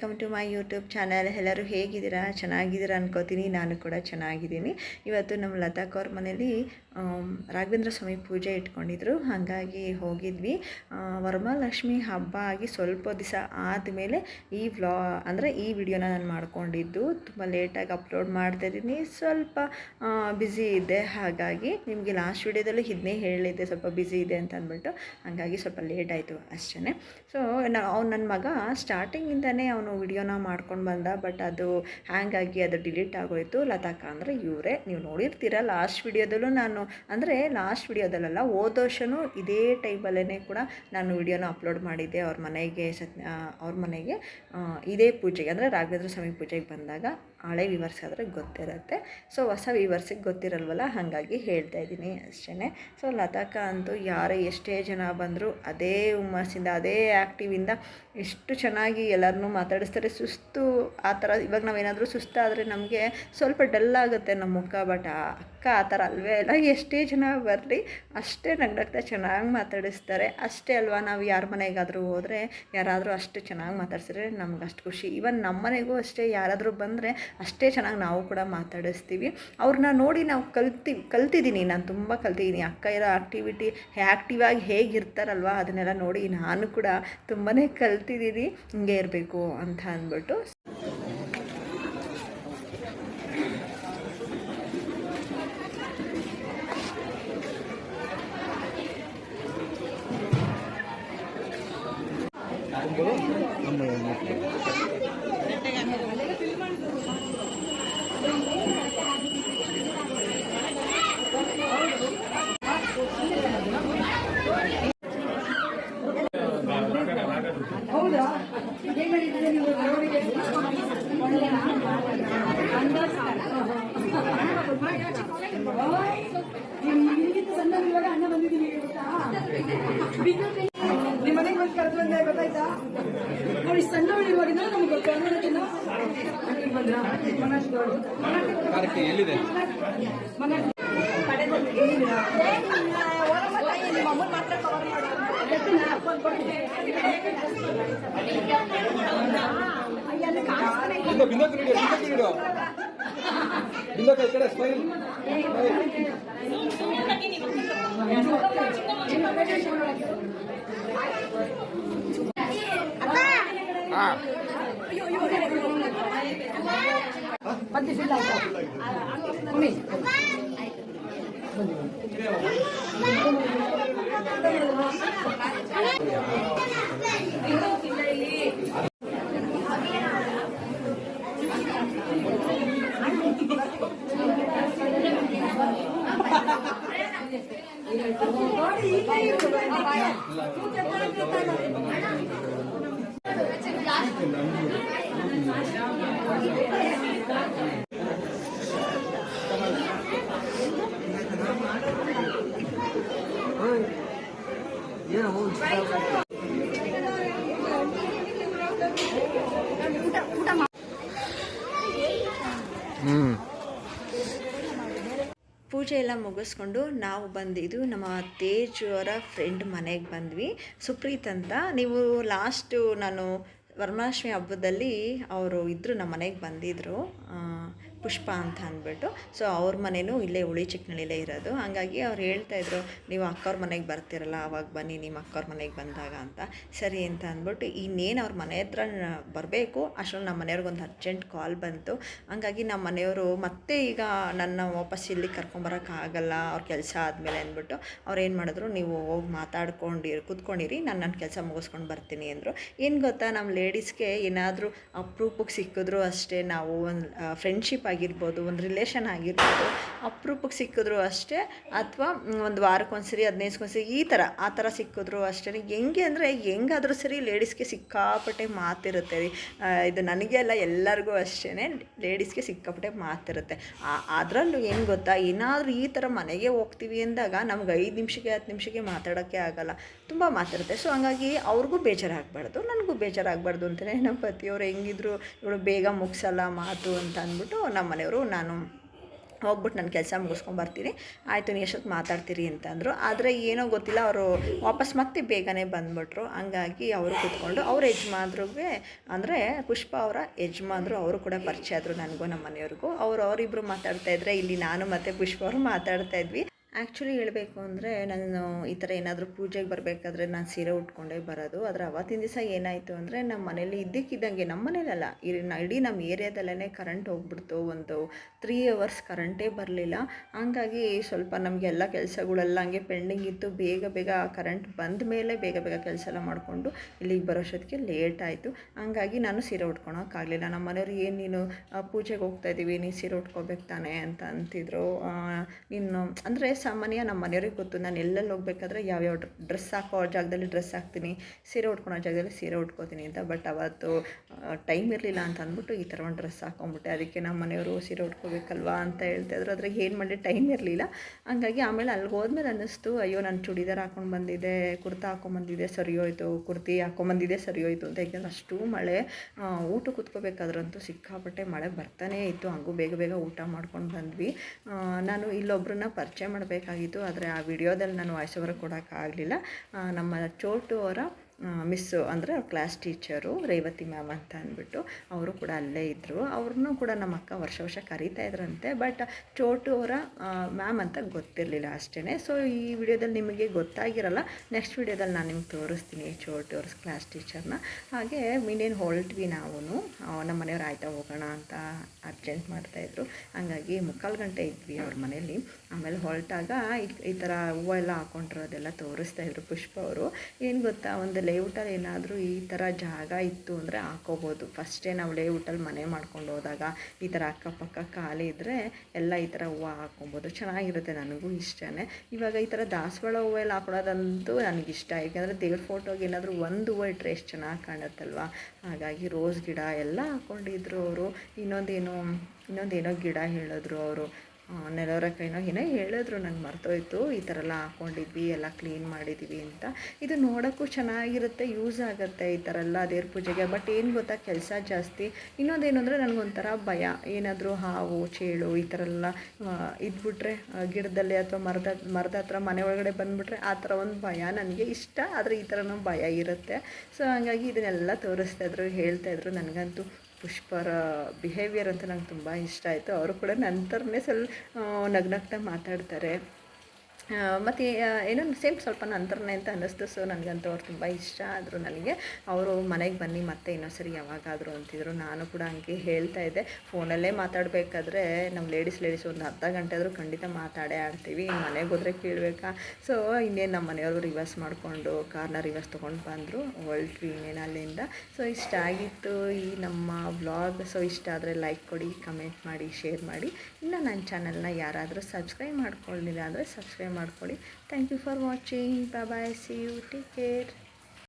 Welcome to my YouTube channel. ಎಲ್ಲರೂ ಹೇಗಿದ್ದೀರಾ? ಚೆನ್ನಾಗಿದ್ದೀರಾ ಅನ್ಕೋತೀನಿ. ನಾನು ಕೂಡ ಚೆನ್ನಾಗಿದ್ದೀನಿ. ಇವತ್ತು ನಮ್ಮ ಲತಾ ಅವ್ರ ಮನೇಲಿ ರಾಘವೇಂದ್ರ ಸ್ವಾಮಿ ಪೂಜೆ ಇಟ್ಕೊಂಡಿದ್ರು. ಹಾಗಾಗಿ ಹೋಗಿದ್ವಿ. ವರಮಹಾಲಕ್ಷ್ಮಿ ಹಬ್ಬ ಆಗಿ ಸ್ವಲ್ಪ ದಿವಸ ಆದಮೇಲೆ ಈ ವ್ಲಾ, ಅಂದರೆ ಈ ವಿಡಿಯೋನ ನಾನು ಮಾಡ್ಕೊಂಡಿದ್ದು. ತುಂಬ ಲೇಟಾಗಿ ಅಪ್ಲೋಡ್ ಮಾಡ್ತಾ ಇದ್ದೀನಿ. ಸ್ವಲ್ಪ ಬ್ಯುಸಿ ಇದೆ. ಹಾಗಾಗಿ ನಿಮಗೆ ಲಾಸ್ಟ್ ವಿಡಿಯೋದಲ್ಲೂ ಇದನ್ನೇ ಹೇಳಿದ್ದೆ. ಸ್ವಲ್ಪ ಬ್ಯುಸಿ ಇದೆ ಅಂತ ಅಂದ್ಬಿಟ್ಟು. ಹಾಗಾಗಿ ಸ್ವಲ್ಪ ಲೇಟ್ ಆಯಿತು ಅಷ್ಟೇ ಸೊ, ನಾ, ಅವ್ನು ನನ್ನ ಮಗ ಸ್ಟಾರ್ಟಿಂಗಿಂದನೇ ಅವನು ವಿಡಿಯೋನ ಮಾಡ್ಕೊಂಡು ಬಂದ ಬಟ್ ಅದು ಹ್ಯಾಂಗ್ ಆಗಿ ಅದು ಡಿಲೀಟ್ ಆಗೋಯ್ತು. ಲತಾಕ ಅಂದರೆ ಇವರೇ. ನೀವು ನೋಡಿರ್ತೀರ ಲಾಸ್ಟ್ ವಿಡಿಯೋದಲ್ಲೂ ನಾನು, ಅಂದರೆ ಲಾಸ್ಟ್ ವಿಡಿಯೋದಲ್ಲ ಹೋದ ಇದೇ ಟೈಮಲ್ಲೇ ಕೂಡ ನಾನು ವಿಡಿಯೋನ ಅಪ್ಲೋಡ್ ಮಾಡಿದ್ದೆ. ಅವ್ರ ಮನೆಗೆ ಸತ್ ಅವ್ರ ಮನೆಗೆ ಇದೇ ಪೂಜೆಗೆ, ಅಂದರೆ ರಾಘವೇಂದ್ರ ಸ್ವಾಮಿ ಪೂಜೆಗೆ ಬಂದಾಗ ಹಳೆ ವಿವರ್ಸ್ ಆದರೆ ಗೊತ್ತಿರುತ್ತೆ. ಸೊ ಹೊಸ ವಿವರ್ಸಿಗೆ ಗೊತ್ತಿರಲ್ವಲ್ಲ, ಹಾಗಾಗಿ ಹೇಳ್ತಾ ಇದ್ದೀನಿ ಅಷ್ಟೇ ಸೊ ಲತಾಕ ಅಂತೂ ಯಾರೇ ಎಷ್ಟೇ ಜನ ಬಂದರೂ, ಅದೇ ಹುಮ್ಮಸ್ಸಿಂದ, ಅದೇ ಆ್ಯಕ್ಟಿವಿಂದ ಎಷ್ಟು ಚೆನ್ನಾಗಿ ಎಲ್ಲರನ್ನೂ ಮಾತಾಡಿಸ್ತಾರೆ ಸುಸ್ತು ಆ ಥರ ಇವಾಗ ನಾವೇನಾದರೂ ಸುಸ್ತಾದರೆ ನಮಗೆ ಸ್ವಲ್ಪ ಡಲ್ ಆಗುತ್ತೆ ನಮ್ಮ ಮುಖ ಬಟ್ ಅಕ್ಕ ಆ ಥರ ಅಲ್ವೇ ಅಲ್ಲ ಎಷ್ಟೇ ಜನ ಬರಲಿ ಅಷ್ಟೇ ನಗ್ನಗ್ತಾ ಚೆನ್ನಾಗಿ ಮಾತಾಡಿಸ್ತಾರೆ. ಅಷ್ಟೇ ಅಲ್ವಾ? ನಾವು ಯಾರ ಮನೆಗಾದರೂ ಹೋದರೆ, ಯಾರಾದರೂ ಅಷ್ಟು ಚೆನ್ನಾಗಿ ಮಾತಾಡ್ಸಿದ್ರೆ ನಮ್ಗೆ ಅಷ್ಟು ಖುಷಿ. ಇವನ್ ನಮ್ಮ ಮನೆಗೂ ಅಷ್ಟೇ. ಯಾರಾದರೂ ಬಂದರೆ ಅಷ್ಟೇ ಚೆನ್ನಾಗಿ ನಾವು ಕೂಡ ಮಾತಾಡಿಸ್ತೀವಿ. ಅವ್ರನ್ನ ನೋಡಿ ನಾವು ಕಲ್ತೀವಿ ಕಲ್ತಿದ್ದೀನಿ ನಾನು ತುಂಬ ಕಲ್ತಿದ್ದೀನಿ ಅಕ್ಕ ಇರೋ ಆ್ಯಕ್ಟಿವಿಟಿ ಆ್ಯಕ್ಟಿವ್ ಆಗಿ ಹೇಗಿರ್ತಾರಲ್ವ? ಅದನ್ನೆಲ್ಲ ನೋಡಿ ನಾನು ಕೂಡ ತುಂಬಾ ಕಲ್ತಿದ್ದೀನಿ ಹಿಂಗೆ ಇರಬೇಕು ಅಂತ ಅಂದ್ಬಿಟ್ಟು ಹೌದಾ? ಹೇಗೆ ನಡೀತಿದೆ ನೀವು ಮೆರವಣಿಗೆ ನಿಮಗಿಂತ ಸಣ್ಣ ಇರುವಾಗ ಅಣ್ಣ ಬಂದಿದ್ದೀನಿ ಗೊತ್ತಾ ಬಂದು ಕರೆದು ಬಂದೆ ಗೊತ್ತಾಯ್ತಾ ಇಷ್ಟು ನಮ್ಗೆ ಬಂದ್ರ ಗೌಡು. ಬಿಂದ ಬಿಂದಕ್ಕೆ ಈ ಕಡೆ ಸ್ಮೈಲ್ 啊。ಪೂಜೆ ಎಲ್ಲ ಮುಗಿಸ್ಕೊಂಡು ನಾವು ಬಂದಿದ್ದು ನಮ್ಮ ತೇಜ್ ಅವರ ಫ್ರೆಂಡ್ ಮನೆಗೆ ಬಂದ್ವಿ. ಸುಪ್ರೀತ್ ಅಂತ. ನೀವು ಲಾಸ್ಟು ನಾನು ವರ್ಮಾಷ್ಟಮಿ ಹಬ್ಬದಲ್ಲಿ ಅವರು ಇದ್ದರು ನಮ್ಮ ಮನೆಗೆ ಬಂದಿದ್ದರು ಪುಷ್ಪ ಅಂತ ಅಂದ್ಬಿಟ್ಟು. ಸೊ ಅವ್ರ ಮನೆಯೂ ಇಲ್ಲೇ ಉಳಿ ಚಿಕ್ಕನಳ್ಳಿಲೇ ಇರೋದು. ಹಾಗಾಗಿ ಅವ್ರು ಹೇಳ್ತಾಯಿದ್ರು ನೀವು ಅಕ್ಕವ್ರ ಮನೆಗೆ ಬರ್ತಿರಲ್ಲ, ಅವಾಗ ಬನ್ನಿ ನಿಮ್ಮ ಅಕ್ಕವ್ರ ಮನೆಗೆ ಬಂದಾಗ ಅಂತ. ಸರಿ ಅಂತ ಅಂದ್ಬಿಟ್ಟು, ಇನ್ನೇನು ಅವ್ರ ಮನೆ ಹತ್ರ ಬರಬೇಕು. ಅಷ್ಟರಲ್ಲಿ ನಮ್ಮ ಮನೆಯವ್ರಿಗೊಂದು ಅರ್ಜೆಂಟ್ ಕಾಲ್ ಬಂತು. ಹಂಗಾಗಿ ನಮ್ಮ ಮನೆಯವರು ಮತ್ತೆ ಈಗ ನನ್ನ ವಾಪಸ್ ಇಲ್ಲಿ ಕರ್ಕೊಂಬರೋಕ್ಕಾಗಲ್ಲ ಅವ್ರ ಕೆಲಸ ಆದಮೇಲೆ ಅಂದ್ಬಿಟ್ಟು, ಅವ್ರು ಏನು ಮಾಡಿದ್ರು, ನೀವು ಹೋಗಿ ಮಾತಾಡ್ಕೊಂಡಿರಿ, ಕೂತ್ಕೊಂಡಿರಿ, ನಾನು ನನ್ನ ಕೆಲಸ ಮುಗಿಸ್ಕೊಂಡು ಬರ್ತೀನಿ ಅಂದರು. ಏನು ಗೊತ್ತಾ ನಮ್ಮ ಲೇಡೀಸ್ಗೆ ಏನಾದರೂ ಅಪ್ರೂಪಕ್ಕೆ ಸಿಕ್ಕಿದ್ರು ಅಷ್ಟೇ, ನಾವು ಒಂದು ಫ್ರೆಂಡ್ಶಿಪ್ ಆಗಿರ್ಬೋದು, ಒಂದು ರಿಲೇಷನ್ ಆಗಿರ್ಬೋದು ಅಪರೂಪಕ್ಕೆ ಸಿಕ್ಕಿದ್ರು ಅಷ್ಟೇ, ಅಥವಾ ಒಂದು ವಾರಕ್ಕೊಂದ್ಸರಿ ಹದಿನೈದಕ್ಕೊಂದ್ಸರಿ ಈ ಥರ ಆ ಥರ ಸಿಕ್ಕಿದ್ರು ಅಷ್ಟೇ. ಹೆಂಗೆ ಅಂದರೆ ಹೆಂಗಾದರೂ ಸರಿ ಲೇಡೀಸ್ಗೆ ಸಿಕ್ಕಾಪಟ್ಟೆ ಮಾತಿರುತ್ತೆ ರೀ. ಇದು ನನಗೆ ಅಲ್ಲ, ಎಲ್ಲರಿಗೂ ಅಷ್ಟೇ ಲೇಡೀಸ್ಗೆ ಸಿಕ್ಕಾಪಟ್ಟೆ ಮಾತಿರುತ್ತೆ. ಅದರಲ್ಲೂ ಏನು ಗೊತ್ತಾ, ಏನಾದರೂ ಈ ಥರ ಮನೆಗೆ ಹೋಗ್ತೀವಿ ಅಂದಾಗ ನಮ್ಗೆ ಐದು ನಿಮಿಷಕ್ಕೆ, ಹತ್ತು ನಿಮಿಷಕ್ಕೆ ಮಾತಾಡೋಕ್ಕೆ ಆಗಲ್ಲ. ತುಂಬ ಮಾತಿರುತ್ತೆ. ಸೊ ಹಂಗಾಗಿ ಅವ್ರಿಗೂ ಬೇಜಾರಾಗಬಾರ್ದು, ನನಗೂ ಬೇಜಾರಾಗಬಾರ್ದು ಅಂತಲೇ ನಮ್ಮ ಪತಿಯವರು ಹೆಂಗಿದ್ರು, ಇವಳು ಬೇಗ ಮುಗಿಸಲ್ಲ ಮಾತು ಅಂತ ಅಂದ್ಬಿಟ್ಟು ನಮ್ಮ ಮನೆಯವರು ನಾನು ಹೋಗ್ಬಿಟ್ಟು ನನ್ನ ಕೆಲಸ ಮುಗಿಸ್ಕೊಂಬರ್ತೀನಿ ಆಯಿತು ನೀವು ಎಷ್ಟೊತ್ತು ಮಾತಾಡ್ತೀರಿ ಅಂತಂದರು ಆದರೆ ಏನೋ ಗೊತ್ತಿಲ್ಲ, ಅವರು ವಾಪಸ್ ಮತ್ತೆ ಬೇಗನೆ ಬಂದ್ಬಿಟ್ರು. ಹಂಗಾಗಿ ಅವರು ಕೂತ್ಕೊಂಡು, ಅವ್ರ ಯಜಮಾನ್ರಿಗೆ ಅಂದರೆ ಪುಷ್ಪ ಅವರ ಯಜಮಾನ್ರು, ಅವರು ಕೂಡ ಪರಿಚಯ ಆದರು ನನಗೂ ನಮ್ಮ ಮನೆಯವ್ರಿಗೂ ಅವರು ಅವರಿಬ್ಬರು ಮಾತಾಡ್ತಾ ಇದ್ದರೆ ಇಲ್ಲಿ ನಾನು ಮತ್ತು ಪುಷ್ಪ ಅವರು ಮಾತಾಡ್ತಾ ಇದ್ವಿ. ಆ್ಯಕ್ಚುಲಿ ಹೇಳಬೇಕು ಅಂದರೆ ನಾನು ಈ ಥರ ಏನಾದರೂ ಪೂಜೆಗೆ ಬರಬೇಕಾದ್ರೆ ನಾನು ಸೀರೆ ಉಟ್ಕೊಂಡೇ ಬರೋದು. ಆದರೆ ಅವತ್ತಿನ ದಿವಸ ಏನಾಯಿತು ಅಂದರೆ ನಮ್ಮ ಮನೇಲಿ ಇದ್ದಕ್ಕಿದ್ದಂಗೆ ನಮ್ಮ ಮನೇಲಲ್ಲ ಇಡೀ ನಮ್ಮ ಏರಿಯಾದಲ್ಲೇ ಕರೆಂಟ್ ಹೋಗ್ಬಿಡ್ತು. ಒಂದು ತ್ರೀ ಅವರ್ಸ್ ಕರೆಂಟೇ ಬರಲಿಲ್ಲ. ಹಂಗಾಗಿ ಸ್ವಲ್ಪ ನಮಗೆಲ್ಲ ಕೆಲಸಗಳೆಲ್ಲ ಹಂಗೆ ಪೆಂಡಿಂಗ್ ಇತ್ತು. ಬೇಗ ಬೇಗ ಕರೆಂಟ್ ಬಂದ ಮೇಲೆ ಬೇಗ ಬೇಗ ಕೆಲಸ ಎಲ್ಲ ಮಾಡಿಕೊಂಡು ಇಲ್ಲಿಗೆ ಬರೋಷ್ಟೊತ್ತಿಗೆ ಲೇಟ್ ಆಯಿತು. ಹಂಗಾಗಿ ನಾನು ಸೀರೆ ಉಟ್ಕೊಳೋಕ್ಕಾಗಲಿಲ್ಲ ನಮ್ಮ ಮನೆಯವ್ರು ಏನು ನೀನು ಪೂಜೆಗೆ ಹೋಗ್ತಾ ಇದ್ದೀವಿ ನೀನು ಸೀರೆ ಉಟ್ಕೋಬೇಕು ತಾನೆ? ಅಂತ ಅಂತಿದ್ರು. ಆ, ನೀನು ಅಂದರೆ ಸಾಮಾನ್ಯ ನಮ್ಮ ಮನೆಯವ್ರಿಗೆ ಗೊತ್ತು. ನಾನು ಎಲ್ಲೆಲ್ಲಿ ಹೋಗ್ಬೇಕಾದ್ರೆ ಯಾವ್ಯಾವ ಡ್ರೆಸ್ ಹಾಕೋ ಜಾಗದಲ್ಲಿ ಡ್ರೆಸ್ ಹಾಕ್ತೀನಿ. ಸೀರೆ ಉಟ್ಕೊಳೋ ಜಾಗದಲ್ಲಿ ಸೀರೆ ಉಟ್ಕೋತೀನಿ ಅಂತ. ಬಟ್ ಅವತ್ತು ಟೈಮ್ ಇರಲಿಲ್ಲ ಅಂತ ಅಂದ್ಬಿಟ್ಟು ಈ ಥರ ಒಂದು ಡ್ರೆಸ್ ಹಾಕೊಂಡ್ಬಿಟ್ಟೆ ಅದಕ್ಕೆ ನಮ್ಮ ಮನೆಯವರು ಸೀರೆ ಉಟ್ಕೋಬೇಕಲ್ವಾ ಅಂತ ಹೇಳ್ತಾಯಿದ್ರು ಅದ್ರಾಗ ಏನು ಮಾಡಿ ಟೈಮ್ ಇರಲಿಲ್ಲ. ಹಂಗಾಗಿ ಆಮೇಲೆ ಅಲ್ಲಿಗೆ ಹೋದ್ಮೇಲೆ ಅನ್ನಿಸ್ತು, ಅಯ್ಯೋ, ನಾನು ಚೂಡಿದಾರ್ ಹಾಕೊಂಡು ಬಂದಿದ್ದೆ, ಕುರ್ತಾ ಹಾಕೊಂಬಂದಿದ್ದೆ ಸರಿ ಹೋಯ್ತು, ಕುರ್ತಿ ಹಾಕೊಂಬಂದಿದ್ದೆ ಸರಿ ಹೋಯ್ತು. ಅಂತ ಯಾಕೆಂದ್ರೆ ಅಷ್ಟು ಮಳೆ ಊಟ ಕೂತ್ಕೋಬೇಕಾದ್ರಂತೂ ಸಿಕ್ಕಾಪಟ್ಟೆ ಮಳೆ ಬರ್ತಾನೇ ಇತ್ತು. ಹಂಗೂ ಬೇಗ ಬೇಗ ಊಟ ಮಾಡ್ಕೊಂಡು ಬಂದ್ವಿ. ನಾನು ಇಲ್ಲೊಬ್ರನ್ನ ಪರಿಚಯ ಮಾಡಬೇಕಾಗಿತ್ತು ಆದರೆ ಆ ವಿಡಿಯೋದಲ್ಲಿ ನಾನು ವಾಯ್ಸ್ ಓವರ್ ಕೊಡೋಕ್ಕಾಗಲಿಲ್ಲ. ನಮ್ಮ ಚೋಟು ಅವರ ಮಿಸ್ಸು ಅಂದರೆ ಕ್ಲಾಸ್ ಟೀಚರು ರೇವತಿ ಮ್ಯಾಮ್ ಅಂತ ಅಂದ್ಬಿಟ್ಟು ಅವರು ಕೂಡ ಅಲ್ಲೇ ಇದ್ದರು ಅವ್ರನ್ನೂ ಕೂಡ ನಮ್ಮ ಅಕ್ಕ ವರ್ಷ ವರ್ಷ ಕರೀತಾ ಇದ್ರಂತೆ ಬಟ್ ಚೋಟು ಅವರ ಮ್ಯಾಮ್ ಅಂತ ಗೊತ್ತಿರಲಿಲ್ಲ ಅಷ್ಟೇ ಸೊ ಈ ವಿಡಿಯೋದಲ್ಲಿ ನಿಮಗೆ ಗೊತ್ತಾಗಿರಲ್ಲ ನೆಕ್ಸ್ಟ್ ವಿಡಿಯೋದಲ್ಲಿ ನಾನು ನಿಮ್ಗೆ ತೋರಿಸ್ತೀನಿ ಚೋಟು ಅವ್ರ ಕ್ಲಾಸ್ ಟೀಚರ್ನ ಹಾಗೆ ಇನ್ನೇನು ಹೊರಟ್ವಿ ನಾವು ನಮ್ಮ ಮನೆಯವ್ರು ಆಯ್ತಾ ಹೋಗೋಣ ಅಂತ ಅರ್ಜೆಂಟ್ ಮಾಡ್ತಾಯಿದ್ರು ಹಂಗಾಗಿ ಮುಕ್ಕಾಲು ಗಂಟೆ ಇದ್ವಿ ಅವ್ರ ಮನೇಲಿ ಆಮೇಲೆ ಹೊರಟಾಗ ಈ- ಥರ ಹೂವು ಎಲ್ಲ ತೋರಿಸ್ತಾ ಇದ್ರು ಪುಷ್ಪ ಅವರು. ಏನು ಗೊತ್ತಾ, ಒಂದು ಲೇಔಟಲ್ಲಿ ಏನಾದರೂ ಈ ಥರ ಜಾಗ ಇತ್ತು ಅಂದರೆ ಹಾಕೋಬೋದು. ಫಸ್ಟೇ ನಾವು ಲೇಔಟಲ್ಲಿ ಮನೆ ಮಾಡ್ಕೊಂಡು ಹೋದಾಗ ಈ ಥರ ಅಕ್ಕಪಕ್ಕ ಖಾಲಿ ಇದ್ದರೆ ಎಲ್ಲ ಈ ಥರ ಹೂವು ಹಾಕ್ಕೊಬೋದು. ಚೆನ್ನಾಗಿರುತ್ತೆ ನನಗೂ ಇಷ್ಟನೇ. ಇವಾಗ ಈ ಥರ ದಾಸವಾಳ ಹೂವೆಲ್ಲ ಹಾಕೊಳ್ಳೋದಂತೂ ನನಗಿಷ್ಟ. ಯಾಕೆಂದರೆ ದೇವ್ರ ಫೋಟೋಗೆ ಏನಾದರೂ ಒಂದು ಹೂವು ಇಟ್ಟರೆ ಎಷ್ಟು ಚೆನ್ನಾಗಿ ಕಾಣುತ್ತಲ್ವ? ಹಾಗಾಗಿ ರೋಸ್ ಗಿಡ ಎಲ್ಲ ಹಾಕ್ಕೊಂಡಿದ್ರು ಅವರು. ಇನ್ನೊಂದೇನು, ಇನ್ನೊಂದೇನೋ ಗಿಡ ಹೇಳಿದ್ರು ಅವರು. ನೆಲವರಕೈನೋ ಏನೋ ಹೇಳಿದ್ರು, ನಂಗೆ ಮರ್ತೋಯ್ತು, ಈ ಥರ ಎಲ್ಲ ಹಾಕ್ಕೊಂಡಿದ್ವಿ ಎಲ್ಲ ಕ್ಲೀನ್ ಮಾಡಿದ್ದೀವಿ ಅಂತ. ಇದು ನೋಡೋಕ್ಕೂ ಚೆನ್ನಾಗಿರುತ್ತೆ ಯೂಸ್ ಆಗುತ್ತೆ ಈ ಥರ ಎಲ್ಲ ದೇವ್ರ ಪೂಜೆಗೆ. ಬಟ್ ಏನು ಗೊತ್ತಾ, ಕೆಲಸ ಜಾಸ್ತಿ. ಇನ್ನೊಂದೇನು ಅಂದರೆ ನನಗೊಂಥರ ಭಯ. ಏನಾದರೂ ಹಾವು, ಚೇಳು ಈ ಥರ ಎಲ್ಲ ಇದ್ಬಿಟ್ರೆ ಗಿಡದಲ್ಲಿ ಅಥವಾ ಮರದ ಮರದ ಹತ್ರ ಮನೆ ಒಳಗಡೆ ಬಂದುಬಿಟ್ರೆ ಆ ಥರ ಒಂದು ಭಯ ನನಗೆ ಇಷ್ಟ. ಆದರೆ ಈ ಥರನೂ ಭಯ ಇರುತ್ತೆ. ಸೊ ಹಾಗಾಗಿ ಇದನ್ನೆಲ್ಲ ತೋರಿಸ್ತಾ ಇದ್ರು ಹೇಳ್ತಾಯಿದ್ರು ನನಗಂತೂ. ಪುಷ್ಪರ ಬಿಹೇವಿಯರ್ ಅಂತ ನಂಗೆ ತುಂಬ ಇಷ್ಟ ಆಯಿತು. ಅವರು ಕೂಡ ನನ್ನ ಥರನೇ ಸ್ವಲ್ಪ ನಗ್ನಗ್ತಾ ಮಾತಾಡ್ತಾರೆ. ಮತ್ತು ಏನೋ ಸೇಮ್ ಸ್ವಲ್ಪ ನಂತರನೇ ಅಂತ ಅನ್ನಿಸ್ತು. ಸೊ ನನಗಂತೂ ಅವ್ರು ತುಂಬ ಇಷ್ಟ ಆದರು ನನಗೆ. ಅವರು ಮನೆಗೆ ಬನ್ನಿ, ಮತ್ತೆ ಇನ್ನೊಂದ್ಸರಿ ಯಾವಾಗಾದರೂ ಅಂತಿದ್ರು. ನಾನು ಕೂಡ ಹಂಗೆ ಹೇಳ್ತಾ ಇದ್ದೆ. ಫೋನಲ್ಲೇ ಮಾತಾಡಬೇಕಾದ್ರೆ ನಮ್ಮ ಲೇಡೀಸ್ ಲೇಡೀಸ್ ಒಂದು ಅರ್ಧ ಗಂಟೆ ಆದರೂ ಖಂಡಿತ ಮಾತಾಡೇ ಆಡ್ತೀವಿ. ಇನ್ನು ಮನೆಗೆ ಹೋದರೆ ಕೇಳಬೇಕಾ? ಸೊ ಇನ್ನೇನು ನಮ್ಮ ಮನೆಯವರು ರಿವರ್ಸ್ ಮಾಡಿಕೊಂಡು ಕಾರ್ನ ರಿವರ್ಸ್ ತೊಗೊಂಡು ಬಂದರು ಹೊರಟ್ವಿ ಇನ್ನೇನು ಅಲ್ಲಿಂದ. ಸೊ ಇಷ್ಟ ಆಗಿತ್ತು ಈ ನಮ್ಮ ವ್ಲಾಗ್ ಸೊ ಇಷ್ಟ ಆದರೆ ಲೈಕ್ ಕೊಡಿ ಕಮೆಂಟ್ ಮಾಡಿ ಶೇರ್ ಮಾಡಿ. ಇನ್ನು ನನ್ನ ಚಾನಲ್ನ ಯಾರಾದರೂ ಸಬ್ಸ್ಕ್ರೈಬ್ ಮಾಡ್ಕೊಳ್ಳಿಲ್ಲ ಅಂದರೆ ಸಬ್ಸ್ಕ್ರೈಬ್ ಮಾಡ್ಕೊಳ್ಳಿ thank you for watching bye see you take care